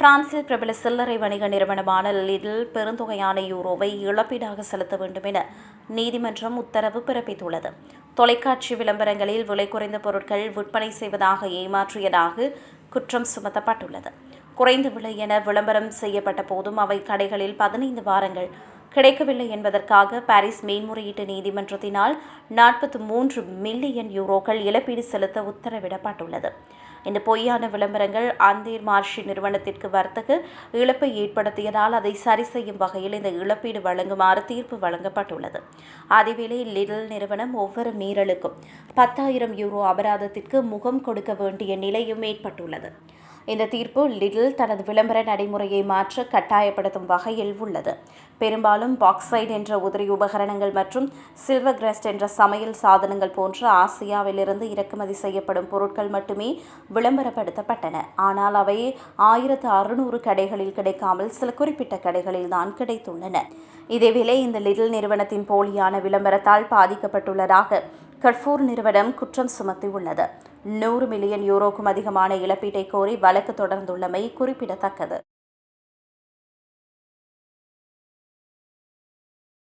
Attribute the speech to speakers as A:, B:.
A: பிரான்சில் பிரபல சில்லறை வணிக நிறுவனமான லிடில் பெருந்தொகையான யூரோவை இழப்பீடாக செலுத்த வேண்டும் என நீதிமன்றம் உத்தரவு பிறப்பித்துள்ளது. தொலைக்காட்சி விளம்பரங்களில் விலை குறைந்த பொருட்கள் விற்பனை செய்வதாக ஏமாற்றியதாக குற்றம் சுமத்தப்பட்டுள்ளது. குறைந்த விலை என விளம்பரம் செய்யப்பட்ட போதும் அவை கடைகளில் பதினைந்து வாரங்கள் கிடைக்கவில்லை என்பதற்காக பாரிஸ் மேன்முறையீட்டு நீதிமன்றத்தினால் நாற்பத்தி மூன்று மில்லியன் யூரோக்கள் இழப்பீடு செலுத்த உத்தரவிடப்பட்டுள்ளது. இந்த பொய்யான விளம்பரங்கள் அந்தீர் மார்ஷி நிறுவனத்திற்கு வர்த்தக இழப்பை ஏற்படுத்தியதால் அதை சரி செய்யும் வகையில் இந்த இழப்பீடு வழங்குமாறு தீர்ப்பு வழங்கப்பட்டுள்ளது. அதேவேளை லிடல் நிறுவனம் ஒவ்வொரு மீறலுக்கும் பத்தாயிரம் யூரோ அபராதத்திற்கு முகம் கொடுக்க வேண்டிய நிலையும் ஏற்பட்டுள்ளது. இந்த தீர்ப்பு லிடில் தனது விளம்பர நடைமுறையை மாற்ற கட்டாயப்படுத்தும் வகையில் உள்ளது. பெரும்பாலும் பாக்சைட் என்ற உதிரி உபகரணங்கள் மற்றும் சில்வர் கிரஸ்ட் என்ற சமையல் சாதனங்கள் போன்ற ஆசியாவிலிருந்து இறக்குமதி செய்யப்படும் பொருட்கள் மட்டுமே விளம்பரப்படுத்தப்பட்டன. ஆனால் அவை ஆயிரத்து அறுநூறு கடைகளில் கிடைக்காமல் சில குறிப்பிட்ட கடைகளில் தான் கிடைத்துள்ளன. இதேவேளை இந்த லிடில் நிறுவனத்தின் போலியான விளம்பரத்தால் பாதிக்கப்பட்டுள்ளதாக கர்ஃபூர் நிறுவனம் குற்றம் சுமத்தியுள்ளது. நூறு மில்லியன் யூரோக்கும் அதிகமான இழப்பீட்டை கோரி வழக்கு தொடர்ந்துள்ளமை குறிப்பிடத்தக்கது.